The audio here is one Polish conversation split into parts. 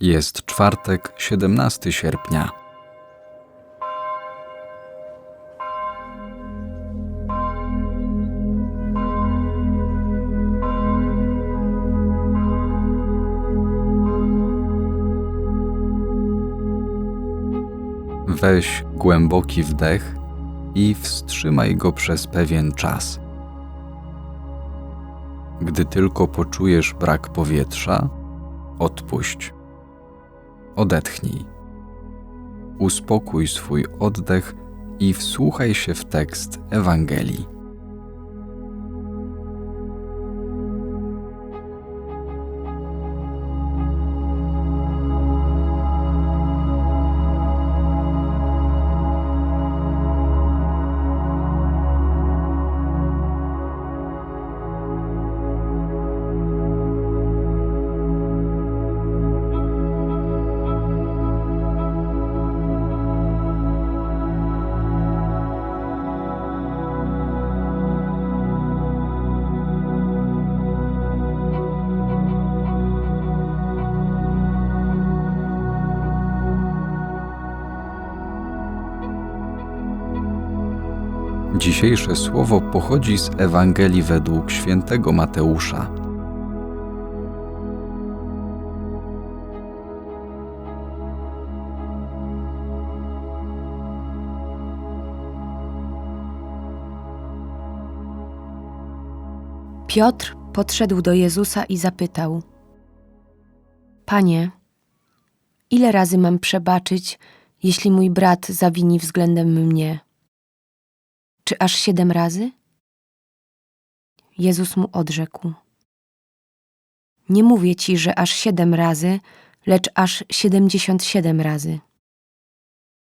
Jest czwartek, 17 sierpnia. Weź głęboki wdech i wstrzymaj go przez pewien czas. Gdy tylko poczujesz brak powietrza, odpuść. Odetchnij. Uspokój swój oddech i wsłuchaj się w tekst Ewangelii. Dzisiejsze słowo pochodzi z Ewangelii według świętego Mateusza. Piotr podszedł do Jezusa i zapytał: Panie, ile razy mam przebaczyć, jeśli mój brat zawini względem mnie? Czy aż siedem razy? Jezus mu odrzekł: Nie mówię ci, że aż siedem razy, lecz aż siedemdziesiąt siedem razy.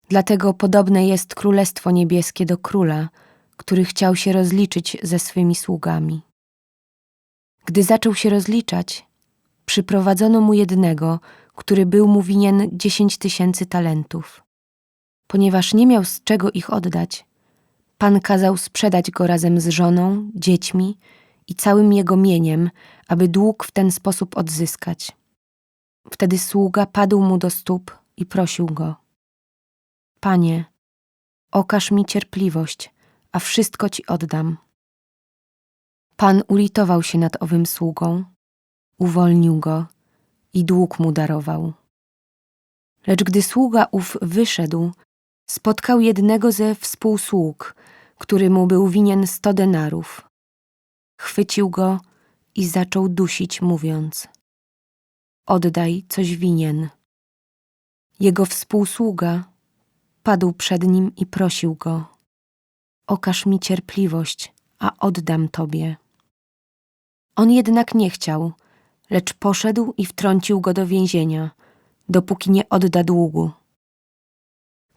Dlatego podobne jest królestwo niebieskie do króla, który chciał się rozliczyć ze swymi sługami. Gdy zaczął się rozliczać, przyprowadzono mu jednego, który był mu winien dziesięć tysięcy talentów. Ponieważ nie miał z czego ich oddać, Pan kazał sprzedać go razem z żoną, dziećmi i całym jego mieniem, aby dług w ten sposób odzyskać. Wtedy sługa padł mu do stóp i prosił go: Panie, okaż mi cierpliwość, a wszystko ci oddam. Pan ulitował się nad owym sługą, uwolnił go i dług mu darował. Lecz gdy sługa ów wyszedł, spotkał jednego ze współsług, który mu był winien sto denarów. Chwycił go i zaczął dusić, mówiąc: Oddaj coś winien. Jego współsługa padł przed nim i prosił go: Okaż mi cierpliwość, a oddam tobie. On jednak nie chciał, lecz poszedł i wtrącił go do więzienia, dopóki nie odda długu.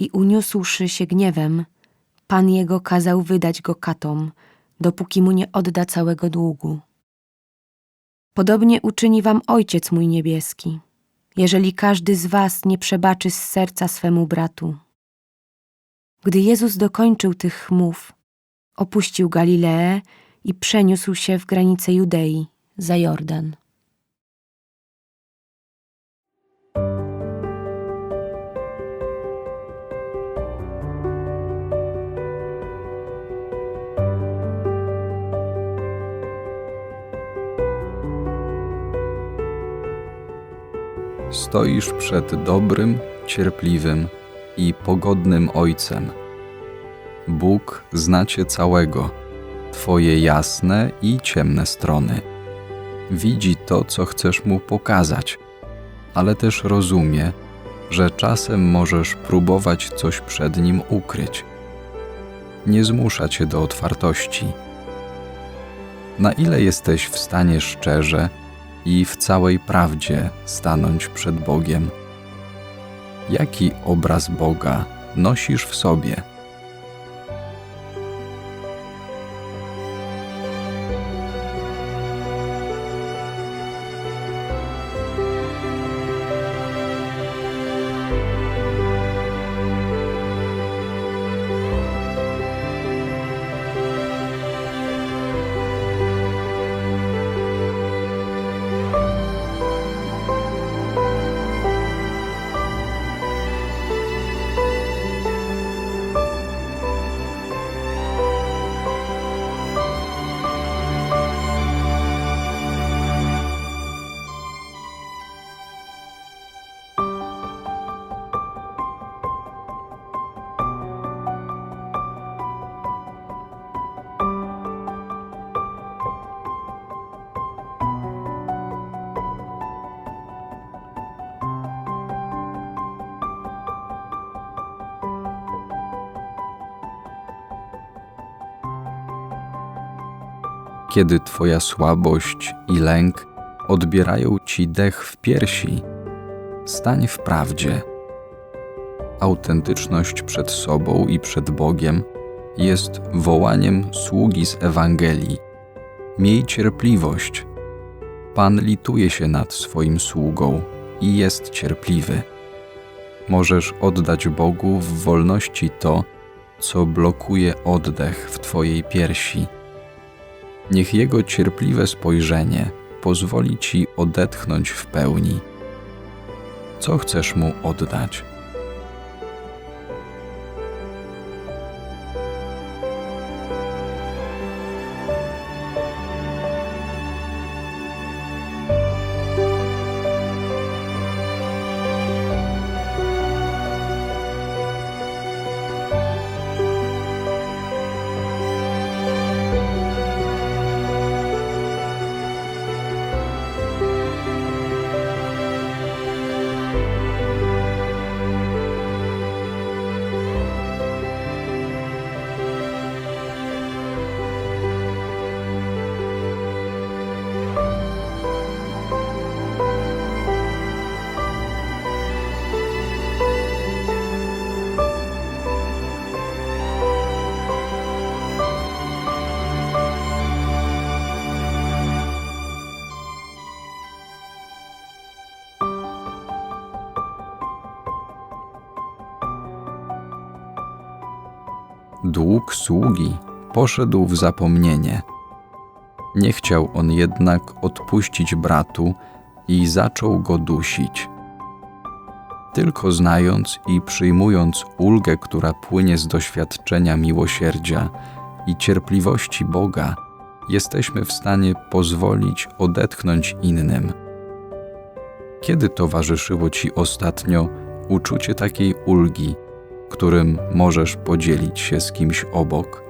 I uniósłszy się gniewem, pan jego kazał wydać go katom, dopóki mu nie odda całego długu. Podobnie uczyni wam Ojciec mój niebieski, jeżeli każdy z was nie przebaczy z serca swemu bratu. Gdy Jezus dokończył tych mów, opuścił Galileę i przeniósł się w granice Judei, za Jordan. Stoisz przed dobrym, cierpliwym i pogodnym Ojcem. Bóg zna Cię całego, Twoje jasne i ciemne strony. Widzi to, co chcesz Mu pokazać, ale też rozumie, że czasem możesz próbować coś przed Nim ukryć. Nie zmusza Cię do otwartości. Na ile jesteś w stanie szczerze i w całej prawdzie stanąć przed Bogiem. Jaki obraz Boga nosisz w sobie? Kiedy Twoja słabość i lęk odbierają Ci dech w piersi, stań w prawdzie. Autentyczność przed sobą i przed Bogiem jest wołaniem sługi z Ewangelii. Miej cierpliwość. Pan lituje się nad swoim sługą i jest cierpliwy. Możesz oddać Bogu w wolności to, co blokuje oddech w Twojej piersi. Niech Jego cierpliwe spojrzenie pozwoli Ci odetchnąć w pełni. Co chcesz Mu oddać? Dług sługi poszedł w zapomnienie. Nie chciał on jednak odpuścić bratu i zaczął go dusić. Tylko znając i przyjmując ulgę, która płynie z doświadczenia miłosierdzia i cierpliwości Boga, jesteśmy w stanie pozwolić odetchnąć innym. Kiedy towarzyszyło Ci ostatnio uczucie takiej ulgi, którym możesz podzielić się z kimś obok?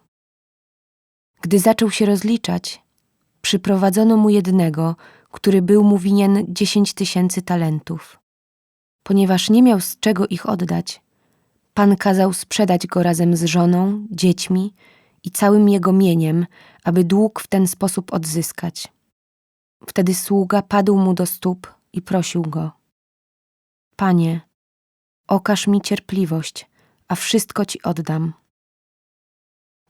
Gdy zaczął się rozliczać, przyprowadzono mu jednego, który był mu winien dziesięć tysięcy talentów. Ponieważ nie miał z czego ich oddać, Pan kazał sprzedać go razem z żoną, dziećmi i całym jego mieniem, aby dług w ten sposób odzyskać. Wtedy sługa padł mu do stóp i prosił go: Panie, okaż mi cierpliwość, a wszystko ci oddam.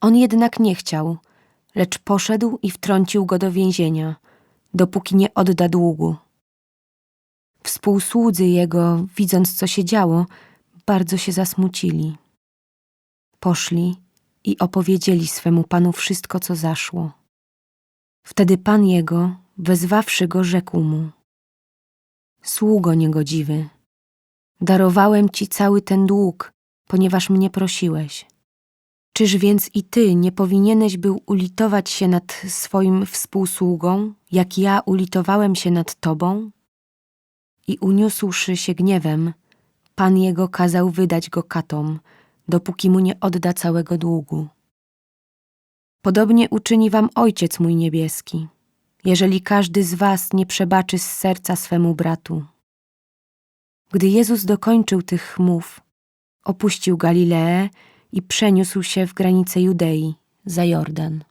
On jednak nie chciał, lecz poszedł i wtrącił go do więzienia, dopóki nie odda długu. Współsłudzy jego, widząc co się działo, bardzo się zasmucili. Poszli i opowiedzieli swemu panu wszystko, co zaszło. Wtedy pan jego, wezwawszy go, rzekł mu: Sługo niegodziwy, darowałem ci cały ten dług, ponieważ mnie prosiłeś. Czyż więc i ty nie powinieneś był ulitować się nad swoim współsługą, jak ja ulitowałem się nad tobą? I uniósłszy się gniewem, pan jego kazał wydać go katom, dopóki mu nie odda całego długu. Podobnie uczyni wam Ojciec mój niebieski, jeżeli każdy z was nie przebaczy z serca swemu bratu. Gdy Jezus dokończył tych mów, opuścił Galileę i przeniósł się w granice Judei, za Jordan.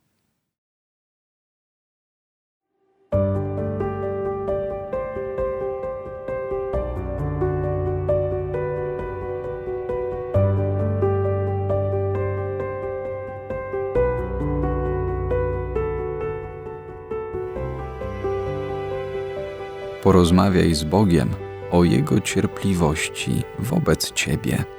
Porozmawiaj z Bogiem o Jego cierpliwości wobec Ciebie.